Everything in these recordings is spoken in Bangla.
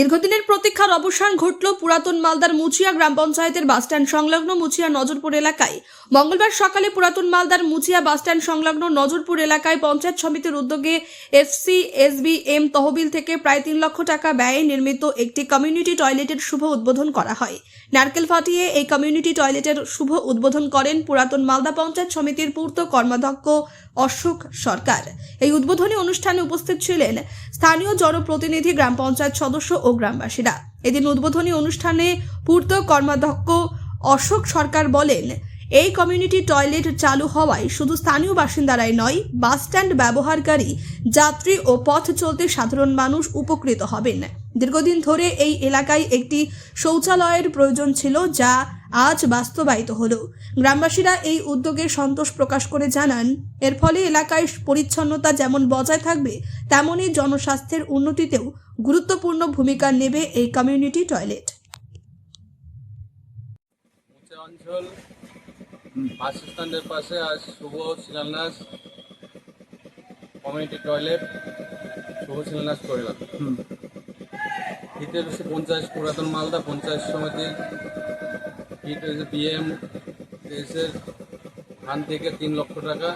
দীর্ঘদিনের প্রতীক্ষার অবসান ঘটল পুরাতন মালদার মুচিয়া গ্রাম পঞ্চায়েতের বাসস্ট্যান্ড সংলগ্ন মুচিয়া নজরপুর এলাকায়। মঙ্গলবার সকালে পুরাতন মালদার মুচিয়া বাসস্ট্যান্ড সংলগ্ন নজরপুর এলাকায় পঞ্চায়েত সমিতির উদ্যোগে এফসি এসবিএম তহবিল থেকে প্রায় তিন লক্ষ টাকা ব্যয়ে নির্মিত একটি কমিউনিটি টয়লেটের শুভ উদ্বোধন করা হয়। নারকেল ফাটিয়ে এই কমিউনিটি টয়লেটের শুভ উদ্বোধন করেন পুরাতন মালদা পঞ্চায়েত সমিতির পূর্ত কর্মাধ্যক্ষ অশোক সরকার। এই উদ্বোধনী অনুষ্ঠানে উপস্থিত ছিলেন স্থানীয় জনপ্রতিনিধি, গ্রাম পঞ্চায়েত সদস্য ও গ্রামবাসীরা। এদিন উদ্বোধনী অনুষ্ঠানে পূর্ত কর্মাধ্যক্ষ অশোক সরকার বলেন, এই কমিউনিটি টয়লেট চালু হওয়ায় শুধু স্থানীয় বাসিন্দারাই নয় বাস স্ট্যান্ড ব্যবহারকারী, যাত্রী ও পথ চলতে সাধারণ মানুষ উপকৃত হবেন। দীর্ঘদিন ধরে এই এলাকায় একটি শৌচালয়ের প্রয়োজন ছিল যা আজ বাস্তবায়িত হলো। গ্রামবাসীরা এই উদ্যোগে সন্তোষ প্রকাশ করে জানান এর ফলে এলাকায় পরিচ্ছন্নতা যেমন বজায় থাকবে তেমনই জনস্বাস্থ্যের উন্নতিতেও গুরুত্বপূর্ণ ভূমিকা নেবে এই কমিউনিটি টয়লেট। অঞ্চল বাস স্ট্যান্ডের পাশে আজ শুভ শিলান্যাস কমিউনিটি টয়লেট শুভ শিলান্যাস করলাম হচ্ছে পঞ্চায়েত পুরাতন মালদা পঞ্চায়েত সমিতির হিট হয়েছে পিএম দেশের ধান থেকে তিন লক্ষ টাকা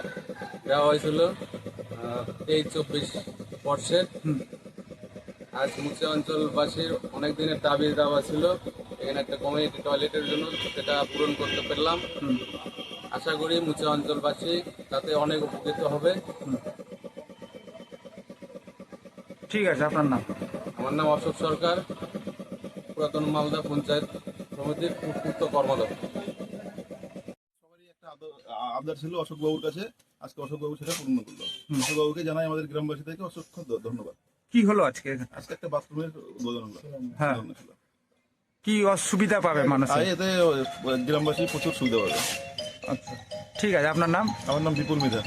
দেওয়া হয়েছিল তেইশ চব্বিশ বর্ষের আজ মুচে অঞ্চলবাসীর অনেক দিনের দাবি দাওয়া ছিল এখানে একটা কমিউনিটি টয়লেটের জন্য সেটা পূরণ করতে পারলাম। আশা করি মুচে অঞ্চলবাসী তাতে অনেক উপকৃত হবে। ঠিক আছে আপনার নাম? আমার নাম অশোক সরকার পুরাতন মালদা পঞ্চায়েত সমিতির পূর্ত কর্মদক্ষ সবারই একটা আবদার ছিল অশোক বাবুর কাছে। আজকে অশোক বাবু সেটা পূর্ণ করল। অশোক বাবুকে জানাই আমাদের গ্রামবাসী থেকে অসংখ্য ধন্যবাদ। কি হলো আজকে? আজকে একটা বাথরুমের উদ্বোধন হলো। হ্যাঁ। ছিল। কি অসুবিধা পাবে মানুষ এতে গ্রামবাসী প্রচুর সুবিধা পাবে। আচ্ছা। ঠিক আছে আপনার নাম? আমার নাম বিপুল মিধা।